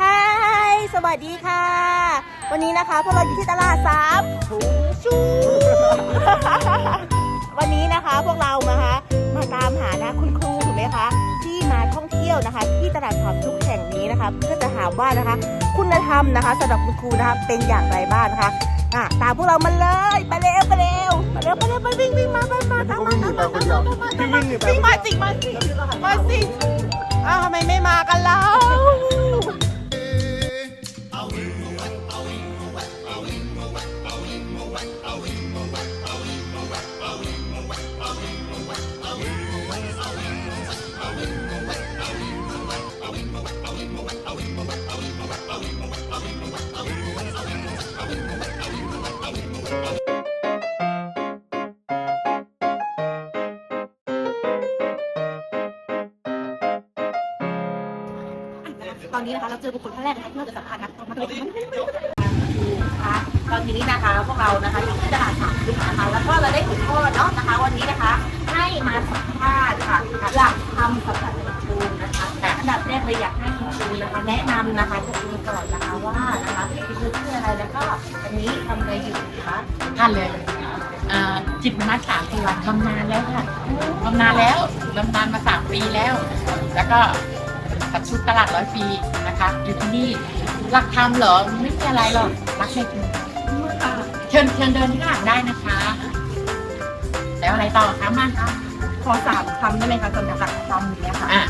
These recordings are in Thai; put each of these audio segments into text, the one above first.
ฮายสวัสดีค่ะ วันนี้นะคะพวกเราอยู่ที่ตลาดสามถุงชูวันนี้นะคะพวกเรานะคะ มาตามหานะคุณครูถูกไหมคะ ที่มาท่องเที่ยวนะคะ ที่ตลาดสามชุกแห่งนี้นะคะ เพื่อจะถามว่านะคะ คุณธรรมนะคะสำหรับคุณครูนะคะเป็นอย่างไรบ้างนะคะอะตามพวกเรามาเลยไปเร็วไปเร็วไปเร็วไปเร็วไปวิ่งวิ่งมาไปมาตามมาตามมาตามมาตามมาพี่วิ่งหนีไปวิ่งมาสิมาสิมาสิ อ้าวทำไมไม่มากันแล้ว ตอนนี้นะคะเราเจอบุคคลท่านแรกนะคะที่เราจะสัมภาษณ์นะคะมาดูกันนะคะตอนนี้นะคะพวกเรานะคะอยู่ที่ตลาดสามชุกนะคะ แล้วก็เราได้ถึงข้อเนาะนะคะ วันนี้นะคะ ให้มาสัมภาษณ์ค่ะหลักธรรมสำหรับคุณครูนะคะแต่อันดับแรกเลยอยากให้คุณครูนะคะ แนะนำนะคะตัวเองก่อนนะคะว่านะคะคุณครูชื่ออะไรแล้วก็อันนี้ทำอะไรอยู่คะท่านเลยเอ่อจิตมนัสสามสิวันทำนานแล้วค่ะทำนานแล้วทำนานมาสามปีแล้ว แล้วก็ ตัดชุดตลาดร้อยปีนะคะอยู่ที่นี่หลักธรรมเหรอไม่มีอะไรหรอกรักในจริงเชิญเชิญเดินที่หลังได้นะคะ แล้วอะไรต่อคะมาคะขอสามคำได้ไหมคะสำหรับหลักธรรมอย่างเนี้ยค่ะอะ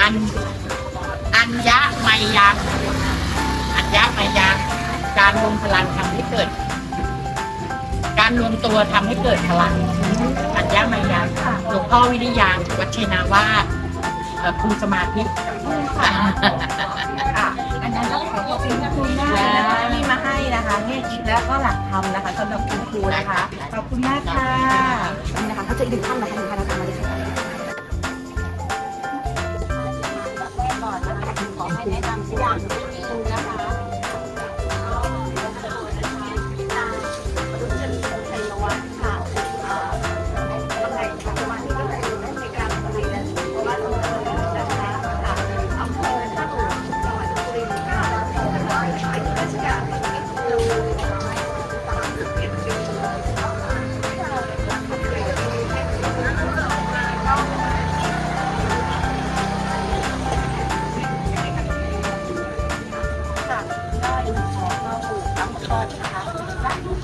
อันอัญญะไมยังอัญญะไมยังการรวมพลังทำให้เกิด การรวมตัวทำให้เกิดพลังอัญญะไมยังหลวงพ่อวิริยังวัชเชนาวาสเอ่อครูสมาธิค่ะอันนั้นต้องขอขอบคุณคุณมากนะคะที่มาให้นะคะแง่คิดแล้วก็หลักธรรมนะคะสำหรับคุณครูนะคะขอบคุณมากค่ะนี่นะคะเขาจะอีกหนึ่งท่านนะคะหนึ่งท่านนะคะมาเลยค่ะขอให้แนะนำอย่าง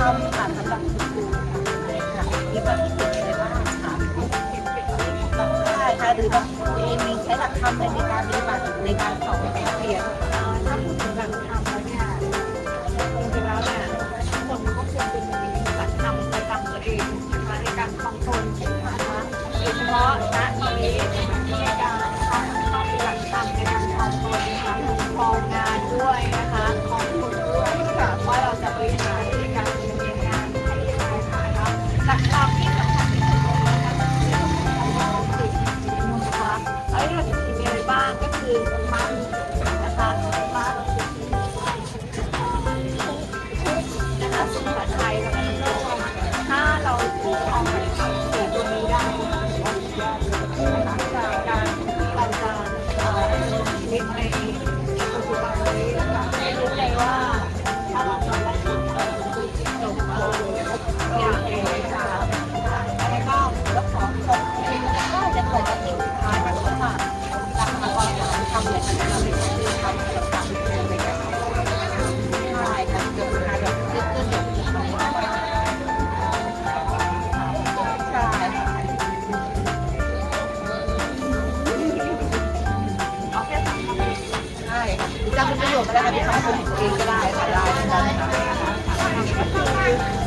หลักธรรมค่ะสำหรับคุณครูค่ะมีความคิดเห็นอะไรบ้างคะใช่ค่ะหรือว่าตัวเองมีใช้หลักธรรมในการปฏิบัติในการสอนนักเรียนถ้าพูดถึงหลักธรรม ชีวิ ก็ได้ค่ะเป็นคำคมของตัวเองก็ได้ค่ะได้ค่ะก็คือ